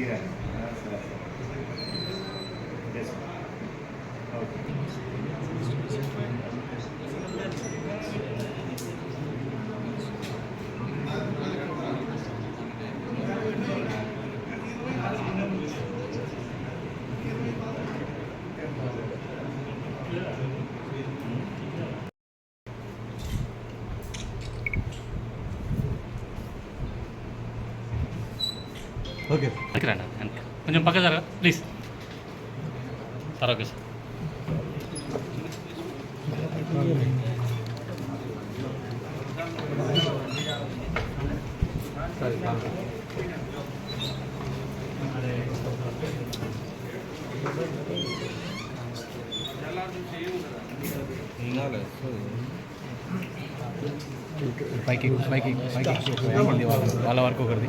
మీరా సరే yes okay okay వెనక్కి రండి వెనక్కి కొంచెం పక్క జరగ ప్లీజ్ సార్ ఓకే సార్ పైకి పైకి పైకి యాంగిల్ వాళ్ళ- వాళ్ళ వరకు ఒకరిది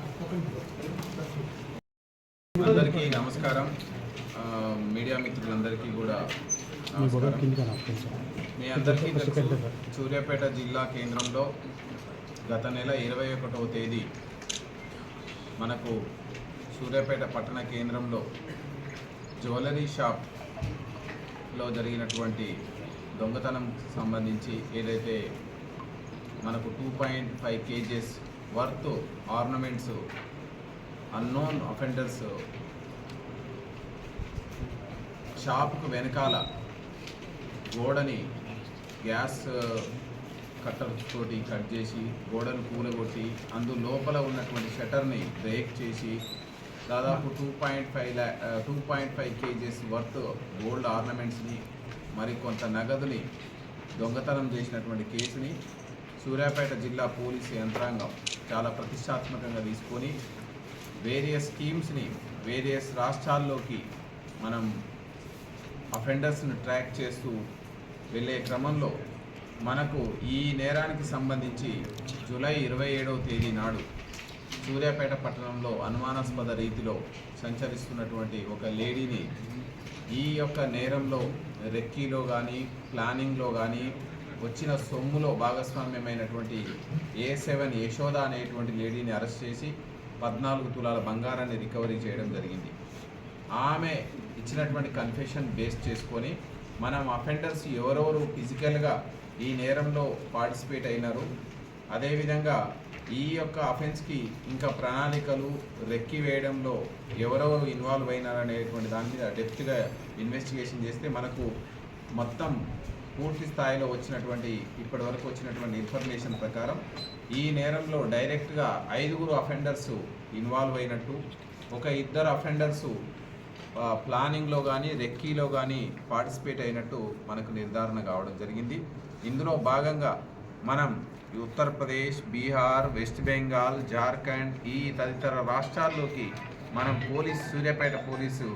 అందరికీ నమస్కారం. మీడియా మిత్రులందరికీ కూడా మీ అందరికీ సూర్యాపేట జిల్లా కేంద్రంలో గత నెల ఇరవై ఒకటవ తేదీ మనకు సూర్యాపేట పట్టణ కేంద్రంలో జ్యువెలరీ షాప్లో జరిగినటువంటి దొంగతనం సంబంధించి ఏదైతే మనకు two point five kgs worth ornaments unknown offenders షాప్కు వెనకాల గోడని గ్యాస్ uh, కట్టర్ తోటి కట్ చేసి గోడను కూలగొట్టి అందు లోపల ఉన్నటువంటి షట్టర్ని బ్రేక్ చేసి దాదాపు two point five ల్యా two point five kgs worth gold ఆర్నమెంట్స్ని మరి కొంత నగదుని దొంగతనం చేసినటువంటి కేసుని సూర్యాపేట జిల్లా పోలీసు యంత్రాంగం చాలా ప్రతిష్టాత్మకంగా తీసుకొని వేరియస్ స్కీమ్స్ని వేరియస్ రాష్ట్రాల్లోకి మనం అఫెండర్స్ని ట్రాక్ చేస్తూ వెళ్ళే క్రమంలో మనకు ఈ నేరానికి సంబంధించి జూలై ఇరవై ఏడవ తేదీ నాడు సూర్యాపేట పట్టణంలో అనుమానాస్పద రీతిలో సంచరిస్తున్నటువంటి ఒక లేడీని ఈ యొక్క నేరంలో రెక్కీలో కానీ ప్లానింగ్లో కానీ వచ్చిన సొమ్ములో భాగస్వామ్యమైనటువంటి ఏ సెవెన్ యశోద అనేటువంటి లేడీని అరెస్ట్ చేసి పద్నాలుగు తులాల బంగారాన్ని రికవరీ చేయడం జరిగింది. ఆమె ఇచ్చినటువంటి కన్ఫెషన్ బేస్ చేసుకొని మనం అఫెండర్స్ ఎవరెవరు ఫిజికల్గా ఈ నేరంలో పార్టిసిపేట్ అయినారు అదేవిధంగా ఈ యొక్క అఫెన్స్కి ఇంకా ప్రణాళికలు రెక్కి వేయడంలో ఎవరెవరు ఇన్వాల్వ్ అయినారు అనేటువంటి దాని మీద డెప్త్గా ఇన్వెస్టిగేషన్ చేస్తే మనకు మొత్తం పూర్తి స్థాయిలో వచ్చినటువంటి ఇప్పటి వరకు వచ్చినటువంటి ఇన్ఫర్మేషన్ ప్రకారం ఈ నేరంలో డైరెక్ట్గా ఐదుగురు అఫెండర్స్ ఇన్వాల్వ్ అయినట్టు ఒక ఇద్దరు అఫెండర్స్ ప్లానింగ్లో కానీ రెక్కీలో కానీ పార్టిసిపేట్ అయినట్టు మనకు నిర్ధారణ కావడం జరిగింది. ఇందులో భాగంగా మనం ఉత్తరప్రదేశ్ బీహార్ వెస్ట్ బెంగాల్ జార్ఖండ్ ఈ తదితర రాష్ట్రాల్లోకి మనం పోలీస్ సూర్యాపేట పోలీసు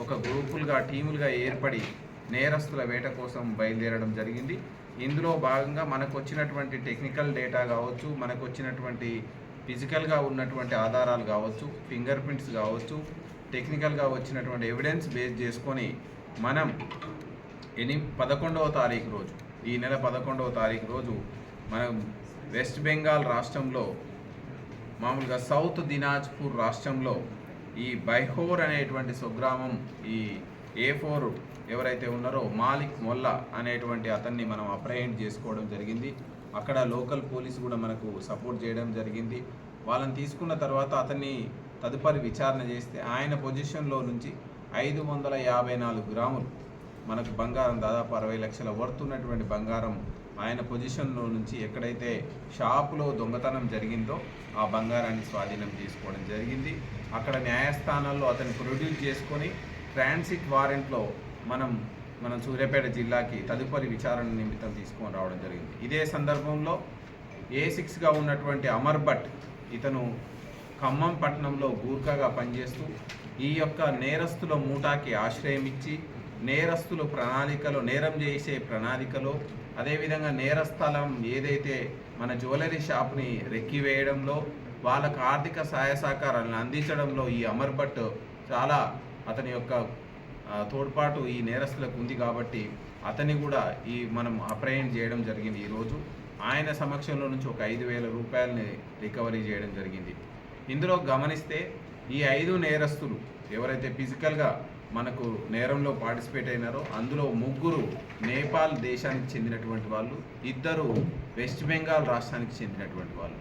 ఒక గ్రూపులుగా టీములుగా ఏర్పడి నేరస్తుల వేట కోసం బయలుదేరడం జరిగింది. ఇందులో భాగంగా మనకు వచ్చినటువంటి టెక్నికల్ డేటా కావచ్చు మనకు వచ్చినటువంటి ఫిజికల్గా ఉన్నటువంటి ఆధారాలు కావచ్చు ఫింగర్ ప్రింట్స్ కావచ్చు టెక్నికల్గా వచ్చినటువంటి ఎవిడెన్స్ బేస్ చేసుకొని మనం ఎని పదకొండవ తారీఖు రోజు ఈ నెల పదకొండవ తారీఖు రోజు మనం వెస్ట్ బెంగాల్ రాష్ట్రంలో మామూలుగా సౌత్ దినాజ్పూర్ రాష్ట్రంలో ఈ బైహోర్ అనేటువంటి స్వగ్రామం ఈ ఏ ఫోర్ ఎవరైతే ఉన్నారో మాలిక్ మొల్లా అనేటువంటి అతన్ని మనం అప్రహెండ్ చేసుకోవడం జరిగింది. అక్కడ లోకల్ పోలీస్ కూడా మనకు సపోర్ట్ చేయడం జరిగింది. వాళ్ళని తీసుకున్న తర్వాత అతన్ని తదుపరి విచారణ చేస్తే ఆయన పొజిషన్లో నుంచి ఐదు వందల యాభై నాలుగు గ్రాములు మనకు బంగారం దాదాపు అరవై లక్షల వర్త్ ఉన్నటువంటి బంగారం ఆయన పొజిషన్లో నుంచి ఎక్కడైతే షాపులో దొంగతనం జరిగిందో ఆ బంగారాన్ని స్వాధీనం చేసుకోవడం జరిగింది. అక్కడ న్యాయస్థానాల్లో అతన్ని ప్రొడ్యూస్ చేసుకొని ట్రాన్సిట్ వారెంట్లో మనం మనం సూర్యాపేట జిల్లాకి తదుపరి విచారణ నిమిత్తం తీసుకొని రావడం జరిగింది. ఇదే సందర్భంలో ఏ సిక్స్గా ఉన్నటువంటి అమర్ భట్ ఇతను ఖమ్మం పట్టణంలో గూర్ఖాగా పనిచేస్తూ ఈ యొక్క నేరస్తుల మూటాకి ఆశ్రయం ఇచ్చి నేరస్తులు ప్రణాళికలో నేరం చేసే ప్రణాళికలో అదేవిధంగా నేరస్థలం ఏదైతే మన జ్యువెలరీ షాప్ని రెక్కివేయడంలో వాళ్ళకు ఆర్థిక సహాయ సహకారాలను అందించడంలో ఈ అమర్ భట్ చాలా అతని యొక్క తోడ్పాటు ఈ నేరస్తులకు ఉంది కాబట్టి అతన్ని కూడా ఈ మనం అప్రయన్ చేయడం జరిగింది ఈరోజు ఆయన సమక్షంలో నుంచి ఒక ఐదు వేల రూపాయలని రికవరీ చేయడం జరిగింది. ఇందులో గమనిస్తే ఈ ఐదు నేరస్తులు ఎవరైతే ఫిజికల్గా మనకు నేరంలో పార్టిసిపేట్ అయినారో అందులో ముగ్గురు నేపాల్ దేశానికి చెందినటువంటి వాళ్ళు ఇద్దరు వెస్ట్ బెంగాల్ రాష్ట్రానికి చెందినటువంటి వాళ్ళు.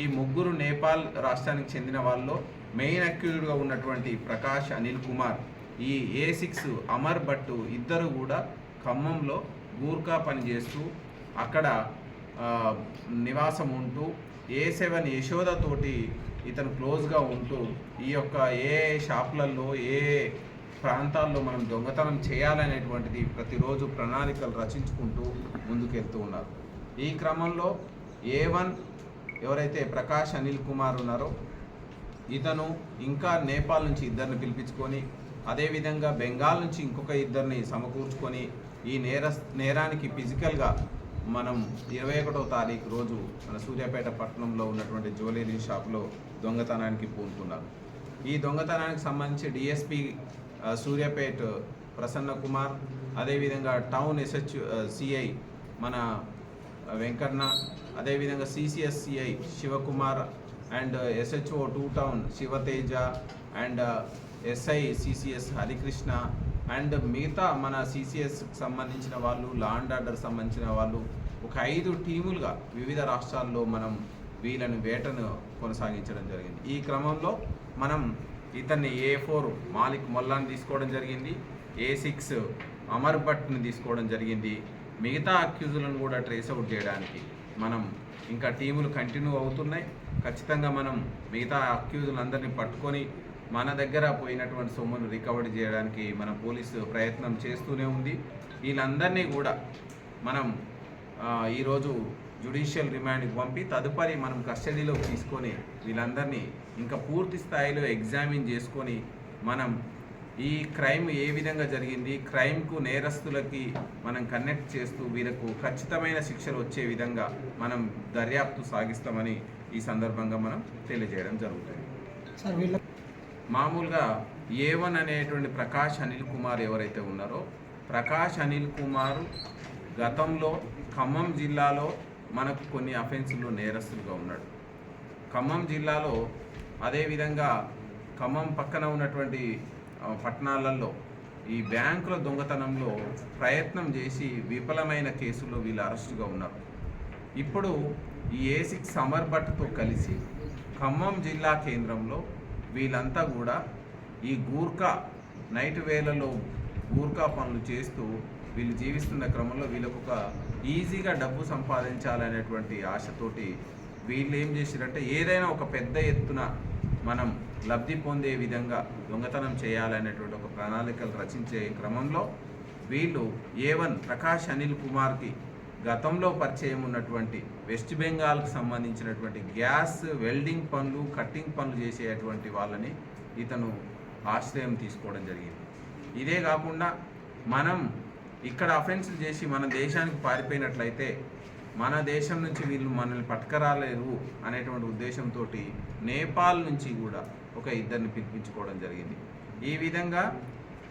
ఈ ముగ్గురు నేపాల్ రాష్ట్రానికి చెందిన వాళ్ళలో మెయిన్ అక్యూజ్డ్గా ఉన్నటువంటి ప్రకాష్ అనిల్ కుమార్ ఈ ఏ సిక్స్ అమర్ భట్టు ఇద్దరు కూడా ఖమ్మంలో గూర్ఖా పనిచేస్తూ అక్కడ నివాసం ఉంటూ ఏ సెవెన్ యశోదతోటి ఇతను క్లోజ్గా ఉంటూ ఈ యొక్క ఏ షాపులలో ఏ ప్రాంతాల్లో మనం దొంగతనం చేయాలనేటువంటిది ప్రతిరోజు ప్రణాళికలు రచించుకుంటూ ముందుకెళ్తూ ఉన్నారు. ఈ క్రమంలో ఏ వన్ ఎవరైతే ప్రకాష్ అనిల్ కుమార్ ఉన్నారో ఇతను ఇంకా నేపాల్ నుంచి ఇద్దరిని పిలిపించుకొని అదేవిధంగా బెంగాల్ నుంచి ఇంకొక ఇద్దరిని సమకూర్చుకొని ఈ నేర నేరానికి ఫిజికల్గా మనం ఇరవై ఒకటో తారీఖు రోజు మన సూర్యాపేట పట్టణంలో ఉన్నటువంటి జ్యువెలరీ షాప్లో దొంగతనానికి పూనుకున్నారు. ఈ దొంగతనానికి సంబంధించి డిఎస్పి సూర్యాపేట ప్రసన్న కుమార్ అదేవిధంగా టౌన్ ఎస్హెచ్ సిఐ మన వెంకన్న అదేవిధంగా CCS CI Shivakumar and SHO two town Shivateja and SI CCS Harikrishna and మిగతా మన సిసిఎస్కి సంబంధించిన వాళ్ళు లా అండ్ ఆర్డర్ సంబంధించిన వాళ్ళు ఒక ఐదు టీములుగా వివిధ రాష్ట్రాల్లో మనం వీళ్ళని వేటను కొనసాగించడం జరిగింది. ఈ క్రమంలో మనం ఇతన్ని ఏ ఫోర్ మాలిక్ మొల్లాని తీసుకోవడం జరిగింది ఏ సిక్స్ అమర్ భట్ని తీసుకోవడం జరిగింది మిగతా అక్యూజులను కూడా ట్రేస్ అవుట్ చేయడానికి మనం ఇంకా టీములు కంటిన్యూ అవుతున్నాయి. ఖచ్చితంగా మనం మిగతా అక్యూజులందరినీ పట్టుకొని మన దగ్గర పోయినటువంటి సొమ్మును రికవరీ చేయడానికి మన పోలీసు ప్రయత్నం చేస్తూనే ఉంది. వీళ్ళందరినీ కూడా మనం ఈరోజు జ్యుడిషియల్ రిమాండ్కి పంపి తదుపరి మనం కస్టడీలోకి తీసుకొని వీళ్ళందరినీ ఇంకా పూర్తి స్థాయిలో ఎగ్జామిన్ చేసుకొని మనం ఈ క్రైమ్ ఏ విధంగా జరిగింది? క్రైమ్కు నేరస్తులకి మనం కనెక్ట్ చేస్తూ వీళ్ళకు ఖచ్చితమైన శిక్షలు వచ్చే విధంగా మనం దర్యాప్తు సాగిస్తామని ఈ సందర్భంగా మనం తెలియజేయడం జరుగుతుంది. మామూలుగా ఏ వన్ అనేటువంటి ప్రకాష్ అనిల్ కుమార్ ఎవరైతే ఉన్నారో ప్రకాష్ అనిల్ కుమార్ గతంలో ఖమ్మం జిల్లాలో మనకు కొన్ని అఫెన్సులు నేరస్తులుగా ఉన్నాడు. ఖమ్మం జిల్లాలో అదేవిధంగా ఖమ్మం పక్కన ఉన్నటువంటి పట్టణాలలో ఈ బ్యాంకుల దొంగతనంలో ప్రయత్నం చేసి విఫలమైన కేసులో వీళ్ళు అరెస్టుగా ఉన్నారు. ఇప్పుడు ఈ ఏసిక్ సమర్ భట్తో కలిసి ఖమ్మం జిల్లా కేంద్రంలో వీళ్ళంతా కూడా ఈ గూర్ఖా నైట్ వేళలో గూర్ఖా పనులు చేస్తూ వీళ్ళు జీవిస్తున్న క్రమంలో వీళ్ళకు ఒక ఈజీగా డబ్బు సంపాదించాలనేటువంటి ఆశతోటి వీళ్ళు ఏం చేశారంటే ఏదైనా ఒక పెద్ద ఎత్తున మనం లబ్ధి పొందే విధంగా దొంగతనం చేయాలనేటువంటి ఒక ప్రణాళికలు రచించే క్రమంలో వీళ్ళు ఏ వన్ ప్రకాష్ అనిల్ కుమార్కి గతంలో పరిచయం ఉన్నటువంటి వెస్ట్ బెంగాల్కి సంబంధించినటువంటి గ్యాస్ వెల్డింగ్ పనులు కట్టింగ్ పనులు చేసేటువంటి వాళ్ళని ఇతను ఆశ్రయం తీసుకోవడం జరిగింది. ఇదే కాకుండా మనం ఇక్కడ అఫెన్సులు చేసి మన దేశానికి పారిపోయినట్లయితే మన దేశం నుంచి వీళ్ళు మనల్ని పట్టుకరాలేరు అనేటువంటి ఉద్దేశంతో నేపాల్ నుంచి కూడా ఒక ఇద్దరిని పిలిపించుకోవడం జరిగింది. ఈ విధంగా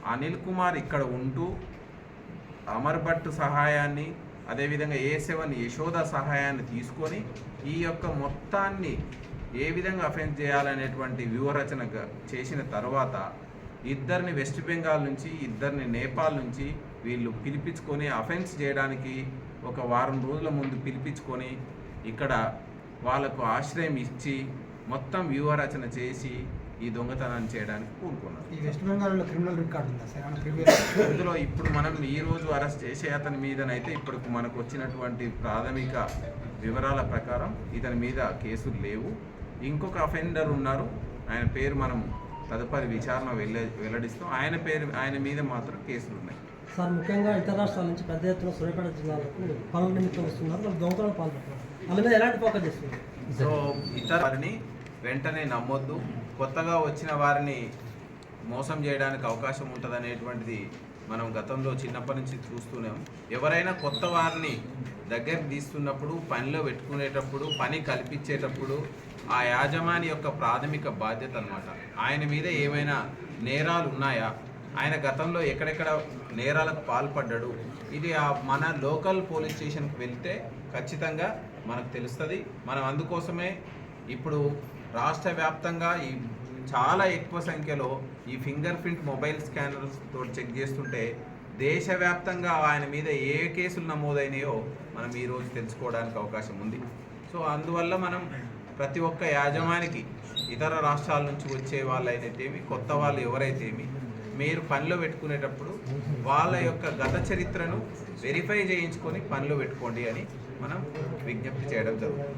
అనిల్ కుమార్ ఇక్కడ ఉంటూ అమర్ భట్ సహాయాన్ని అదేవిధంగా ఏ సెవెన్ యశోద సహాయాన్ని తీసుకొని ఈ యొక్క మొత్తాన్ని ఏ విధంగా అఫెన్స్ చేయాలనేటువంటి వ్యూహరచన చేసిన తర్వాత ఇద్దరిని వెస్ట్ బెంగాల్ నుంచి ఇద్దరిని నేపాల్ నుంచి వీళ్ళు పిలిపించుకొని అఫెన్స్ చేయడానికి ఒక వారం రోజుల ముందు పిలిపించుకొని ఇక్కడ వాళ్ళకు ఆశ్రయం ఇచ్చి మొత్తం వ్యూహరచన చేసి ఈ దొంగతనాన్ని చేయడానికి పూనుకున్నారు. ఈ వెస్ట్ బెంగాల్లో క్రిమినల్ రికార్డు ఉందా సార్? ఇందులో ఇప్పుడు మనం ఈ రోజు అరెస్ట్ చేసే అతని మీదనైతే ఇప్పుడు మనకు వచ్చినటువంటి ప్రాథమిక వివరాల ప్రకారం ఇతని మీద కేసులు లేవు. ఇంకొక అఫెండర్ ఉన్నారు. ఆయన పేరు మనం తదుపరి విచారణ వెళ్ళ వెల్లడిస్తాం. ఆయన పేరు ఆయన మీద మాత్రం కేసులు ఉన్నాయి. సార్ ముఖ్యంగా ఇతర రాష్ట్రాల నుంచి పెద్ద ఎత్తున సూర్యాపేట జిల్లాలకు పనుల నిమిత్తం వస్తున్నారు. వాళ్ళు దొంగతనం పాల్పడుతున్నారు. వాళ్ళ మీద ఎలాంటి ఫోకస్ చేస్తున్నారు? సో ఇతర వారిని వెంటనే నమ్మొద్దు. కొత్తగా వచ్చిన వారిని మోసం చేయడానికి అవకాశం ఉంటుంది అనేటువంటిది మనం గతంలో చిన్నప్పటి నుంచి చూస్తున్నాం. ఎవరైనా కొత్త వారిని దగ్గర తీస్తున్నప్పుడు పనిలో పెట్టుకునేటప్పుడు పని కల్పించేటప్పుడు ఆ యాజమాని యొక్క ప్రాథమిక బాధ్యత అన్నమాట. ఆయన మీద ఏమైనా నేరాలు ఉన్నాయా? ఆయన గతంలో ఎక్కడెక్కడ నేరాలకు పాల్పడ్డాడు. ఇది మన లోకల్ పోలీస్ స్టేషన్కి వెళ్తే ఖచ్చితంగా మనకు తెలుస్తుంది. మనం అందుకోసమే ఇప్పుడు రాష్ట్ర వ్యాప్తంగా ఈ చాలా ఎక్కువ సంఖ్యలో ఈ ఫింగర్ ప్రింట్ మొబైల్ స్కానర్స్ తోటి చెక్ చేస్తుంటే దేశవ్యాప్తంగా ఆయన మీద ఏ కేసులు నమోదైనాయో మనం ఈరోజు తెలుసుకోవడానికి అవకాశం ఉంది. సో అందువల్ల మనం ప్రతి ఒక్క యాజమానికి ఇతర రాష్ట్రాల నుంచి వచ్చే వాళ్ళైతేమి కొత్త వాళ్ళు ఎవరైతేమి మీరు పనిలో పెట్టుకునేటప్పుడు వాళ్ళ యొక్క గత చరిత్రను వెరిఫై చేయించుకొని పనిలో పెట్టుకోండి అని మనం విజ్ఞప్తి చేయడం జరుగుతుంది.